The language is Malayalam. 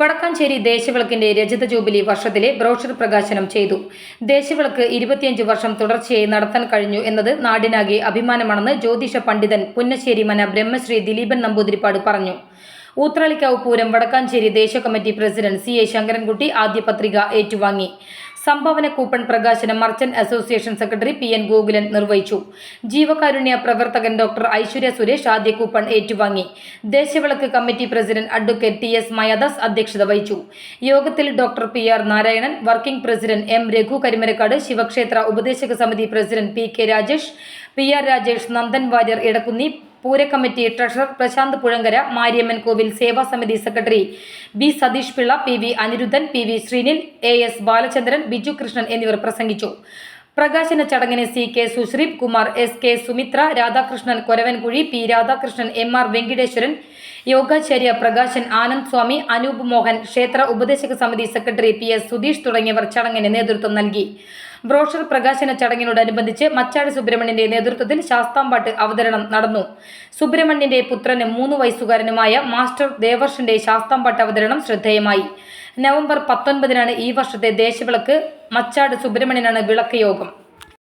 വടക്കാഞ്ചേരി ദേശവിളക്കിന്റെ രജത ജൂബിലി വർഷത്തിലെ ബ്രോഷർ പ്രകാശനം ചെയ്തു. ദേശവിളക്ക് ഇരുപത്തിയഞ്ച് വർഷം തുടർച്ചയായി നടത്താൻ കഴിഞ്ഞു എന്നത് നാടിനാകെ അഭിമാനമാണെന്ന് ജ്യോതിഷ പണ്ഡിതൻ പുന്നശ്ശേരി മന ബ്രഹ്മശ്രീ ദിലീപൻ നമ്പൂതിരിപ്പാട് പറഞ്ഞു. ഊത്രാളിക്കാവ് പൂരം വടക്കാഞ്ചേരി ദേശീയ committee president C A Sankarankutty ആദ്യ പത്രിക ഏറ്റുവാങ്ങി. സംഭാവന കൂപ്പൺ പ്രകാശനം merchant association secretary P N Gokulan നിർവഹിച്ചു. ജീവകാരുണ്യ പ്രവർത്തകൻ ഡോക്ടർ ഐശ്വര്യ സുരേഷ് ആദ്യ കൂപ്പൺ ഏറ്റുവാങ്ങി. ദേശവിളക്ക് committee president advocate T S Mayadas അധ്യക്ഷത വഹിച്ചു. യോഗത്തിൽ doctor P R Narayanan working president M Raghu Karimarakkad ശിവക്ഷേത്ര ഉപദേശക സമിതി president P K Rajesh P R Rajesh Nandan Warrier Edakkunni പൂരക്കമ്മിറ്റി treasurer Prashant Puzhankara Mariamman കോവിൽ സേവാ സമിതി secretary B Satheesh Pillai P V Aniruddhan P V Sreenil A S Balachandran Biju Krishnan എന്നിവർ പ്രസംഗിച്ചു. പ്രകാശന ചടങ്ങിന് C K Susreep Kumar S K Sumithra Radhakrishnan Koravankuzhi P Radhakrishnan M R Venkiteswaran യോഗാചാര്യ Prakashan Anand Swami Anoop Mohan ക്ഷേത്ര ഉപദേശക സമിതി സെക്രട്ടറി പി എസ് സുധീഷ് തുടങ്ങിയവർ ചടങ്ങിന് നേതൃത്വം നൽകി. ബ്രോഷർ പ്രകാശന ചടങ്ങിനോടനുബന്ധിച്ച് മച്ചാട് സുബ്രഹ്മണ്യന്റെ നേതൃത്വത്തിൽ ശാസ്താംപാട്ട് അവതരണം നടന്നു. സുബ്രഹ്മണ്യന്റെ പുത്രനും മൂന്ന് വയസ്സുകാരനുമായ മാസ്റ്റർ ദേവർഷന്റെ ശാസ്താംപാട്ട് അവതരണം ശ്രദ്ധേയമായി. നവംബർ പത്തൊൻപതിനാണ് ഈ വർഷത്തെ ദേശവിളക്ക്. മച്ചാട് സുബ്രഹ്മണ്യനാണ് വിളക്ക് യോഗം.